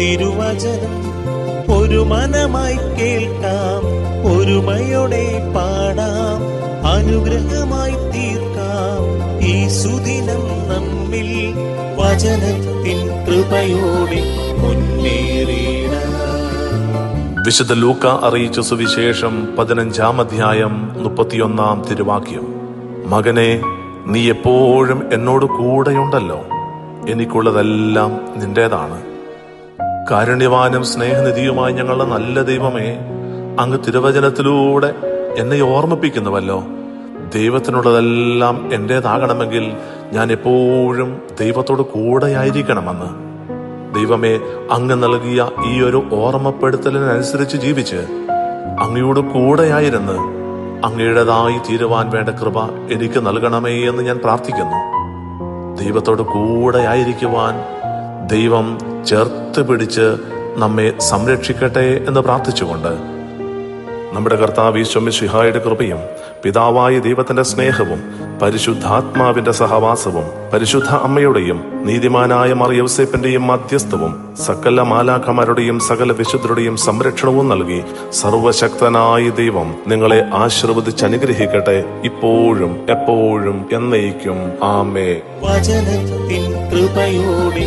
തിരുവചനം. ഒരു മനമായി കേൾക്കാം ഒരുമയോടെ പാടാം അനുഗ്രഹമായി തീർക്കാം. ഈ സുദിനം നമ്മിൽ വചനത്തിൻ കൃപയോടെ മുന്നേറിയിടാം വിശുദ്ധ ലൂക്ക അറിയിച്ച സുവിശേഷം പതിനഞ്ചാം അധ്യായം മുപ്പത്തിയൊന്നാം തിരുവാക്യം. മകനെ നീ എപ്പോഴും എന്നോട് കൂടെയുണ്ടല്ലോ. എനിക്കുള്ളതെല്ലാം നിന്റേതാണ്. കാരുണ്യവാനും സ്നേഹനിധിയുമായി ഞങ്ങളുടെ നല്ല ദൈവമേ അങ്ങ് തിരുവചനത്തിലൂടെ എന്നെ ഓർമ്മിപ്പിക്കുന്നുവല്ലോ. ദൈവത്തിനുള്ളതെല്ലാം എന്റേതാകണമെങ്കിൽ ഞാൻ എപ്പോഴും ദൈവത്തോട് കൂടെയായിരിക്കണമെന്ന്. ദൈവമേ അങ്ങ് നൽകിയ ഈ ഒരു ഓർമ്മപ്പെടുത്തലിനനുസരിച്ച് ജീവിച്ച് അങ്ങയോട് കൂടെയായിരുന്ന് അങ്ങയുടേതായി തീരുവാൻ വേണ്ട കൃപ എനിക്ക് നൽകണമേ എന്ന് ഞാൻ പ്രാർത്ഥിക്കുന്നു. ദൈവത്തോട് കൂടെ ആയിരിക്കുവാൻ ദൈവം ചേർത്ത് പിടിച്ച് നമ്മെ സംരക്ഷിക്കട്ടെ എന്ന് പ്രാർത്ഥിച്ചുകൊണ്ട് നമ്മുടെ കർത്താവ് ഈശ്വമിഷിഹായുടെ കൃപയും പിതാവായ ദൈവത്തിന്റെ സ്നേഹവും പരിശുദ്ധാത്മാവിന്റെ സഹവാസവും പരിശുദ്ധ അമ്മയുടെയും നീതിമാനായ മറിയൗസേപ്പിന്റെയും മധ്യസ്ഥവും സകല മാലാഖമാരുടെയും സകല വിശുദ്ധരുടെയും സംരക്ഷണവും നൽകി സർവശക്തനായ ദൈവം നിങ്ങളെ ആശീർവദിച്ച് അനുഗ്രഹിക്കട്ടെ. ഇപ്പോഴും എപ്പോഴും എന്നേക്കും. ആമേ വചനത്തിൻ കൃപയോടെ